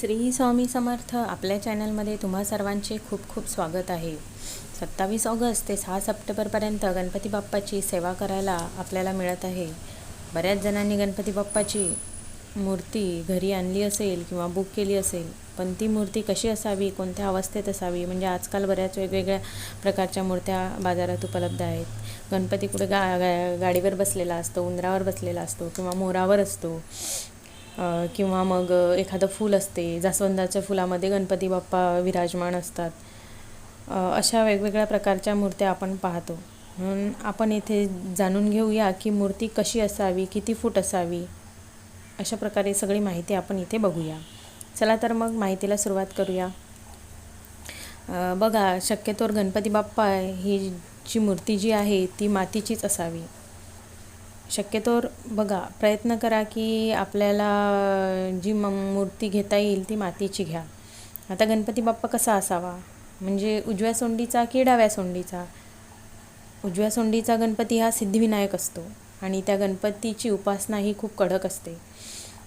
श्री स्वामी समर्थ आपल्या चॅनलमध्ये तुम्हा सर्वांचे खूप खूप स्वागत आहे. सत्तावीस ऑगस्ट ते सहा सप्टेंबरपर्यंत गणपती बाप्पाची सेवा करायला आपल्याला मिळत आहे. बऱ्याच जणांनी गणपती बाप्पाची मूर्ती घरी आणली असेल किंवा बुक केली असेल पण ती मूर्ती कशी असावी कोणत्या अवस्थेत असावी म्हणजे आजकाल बऱ्याच वेगवेगळ्या प्रकारच्या मूर्त्या बाजारात उपलब्ध आहेत. गणपती कुठे गा गा गाडीवर बसलेला असतो उंदरावर बसलेला असतो किंवा मोरावर असतो. किंवा मग एखादं फूल असते जास्वंदाच्या फुलामध्ये गणपती बाप्पा विराजमान असतात. अशा वेगवेगळ्या प्रकारच्या मूर्त्या आपण पाहतो. म्हणून आपण इथे जाणून घेऊया की मूर्ती कशी असावी किती फूट असावी अशा प्रकारे सगळी माहिती आपण इथे बघूया. चला तर मग माहितीला सुरुवात करूया. बघा शक्यतोवर गणपती बाप्पा ही जी मूर्ती जी आहे ती मातीचीच असावी. शक्यतोवर बघा प्रयत्न करा की आपल्याला जी म मूर्ती घेता येईल ती मातीची घ्या. आता गणपती बाप्पा कसा असावा? म्हणजे उजव्या सोंडीचा की डाव्या सोंडीचा? उजव्या सोंडीचा गणपती हा सिद्धिविनायक असतो आणि त्या गणपतीची उपासना ही खूप कडक असते.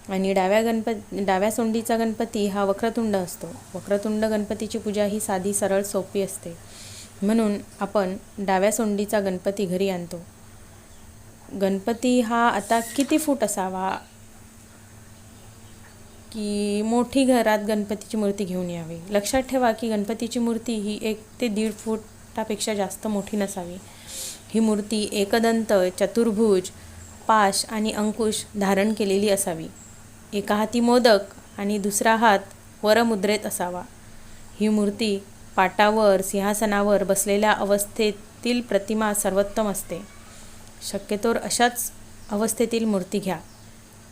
आणि डाव्या गणपत डाव्या सोंडीचा गणपती हा वक्रतुंड असतो. वक्रतुंड गणपतीची पूजा ही साधी सरळ सोपी असते. म्हणून आपण डाव्या सोंडीचा गणपती घरी आणतो. गणपती हा आता किती फूट असावा? की मोठी घरात गणपतीची मूर्ती घेऊन यावी? लक्षात ठेवा की गणपतीची मूर्ती ही एक ते दीड फुटापेक्षा जास्त मोठी नसावी. ही मूर्ती एकदंत चतुर्भुज पाश आणि अंकुश धारण केलेली असावी. एका हाती मोदक आणि दुसरा हात वरमुद्रेत असावा. ही मूर्ती पाटावर सिंहासनावर बसलेल्या अवस्थेतील प्रतिमा सर्वोत्तम असते. शक्यतोवर अशाच अवस्थेतील मूर्ती घ्या.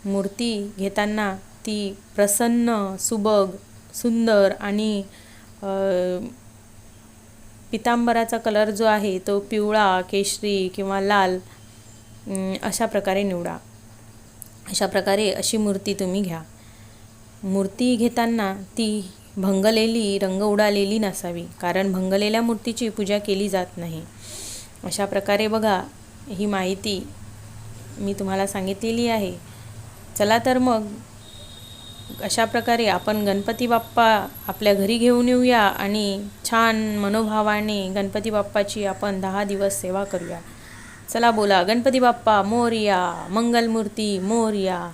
मूर्ती घेताना ती प्रसन्न सुबग सुंदर आणि पितांबराचा कलर जो आहे तो पिवळा केशरी किंवा लाल अशा प्रकारे निवडा. अशा प्रकारे अशी मूर्ती तुम्ही घ्या. मूर्ती घेताना ती भंगलेली रंग उडालेली नसावी कारण भंगलेल्या मूर्तीची पूजा केली जात नाही. अशा प्रकारे बघा ही माहिती मी तुम्हाला सांगितलेली आहे. चला तर मग अशा प्रकारे आपण गणपती बाप्पा आपल्या घरी घेऊन येऊया आणि छान मनोभावाने गणपती बाप्पाची आपण दहा दिवस सेवा करूया. चला बोला गणपती बाप्पा मोरया मंगलमूर्ती मोरया.